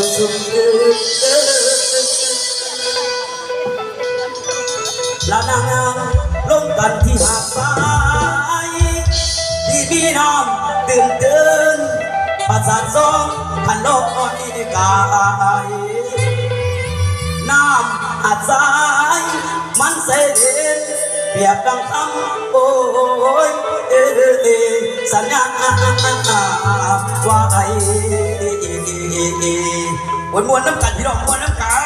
องอยู่ทานาคิดเป็นแค่สองห้องสัญญากันางงอยู่สุดละนางลงกันที่หาดทรายที่พี่น้องตื่นตื่นประสาทสองขันโลกอ่อนอีกายน้ำหาดทรายมันเสด็จเปียบดังคำโอ้ยเออเออสัญญาว่าไอ วนมวนน้ำกันพี่น้องมวนน้ำกัน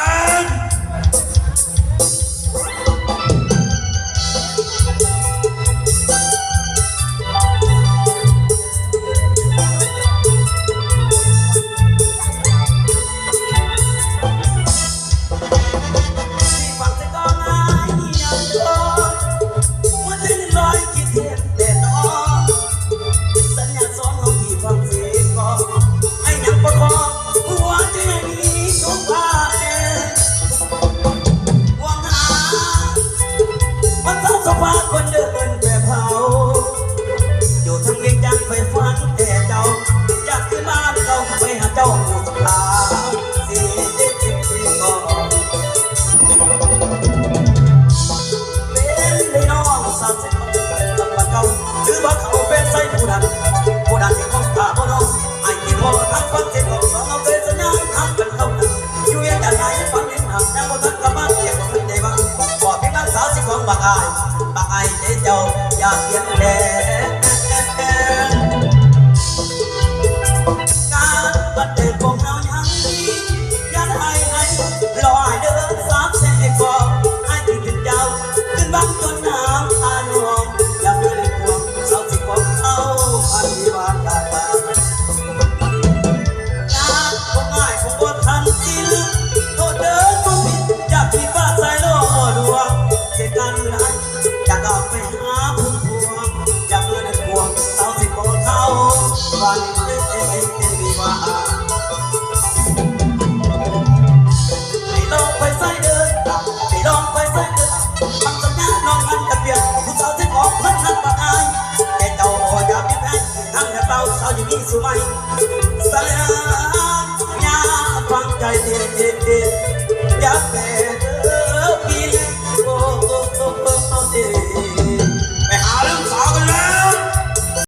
ว่าเขาเป็นใจผู้ดันผู้ดันที่ของตาพ่อน้องไอ้ที่พอทั้งฟังเจ็บของสองเอาเป็นสัญญาทำกันเข้าอยู่ยังกันไหนฟังเห็นหักยังบ่ทันกลับบ้านเกียงของใจบ้างบอเพียงนักสาวสิของบางอายบางอายเจ้าอยากเพียงแดง เบาสาวอยู่นี่สู่ไหมสัญญาอย่าฟังใจเด็ดเด็ดเ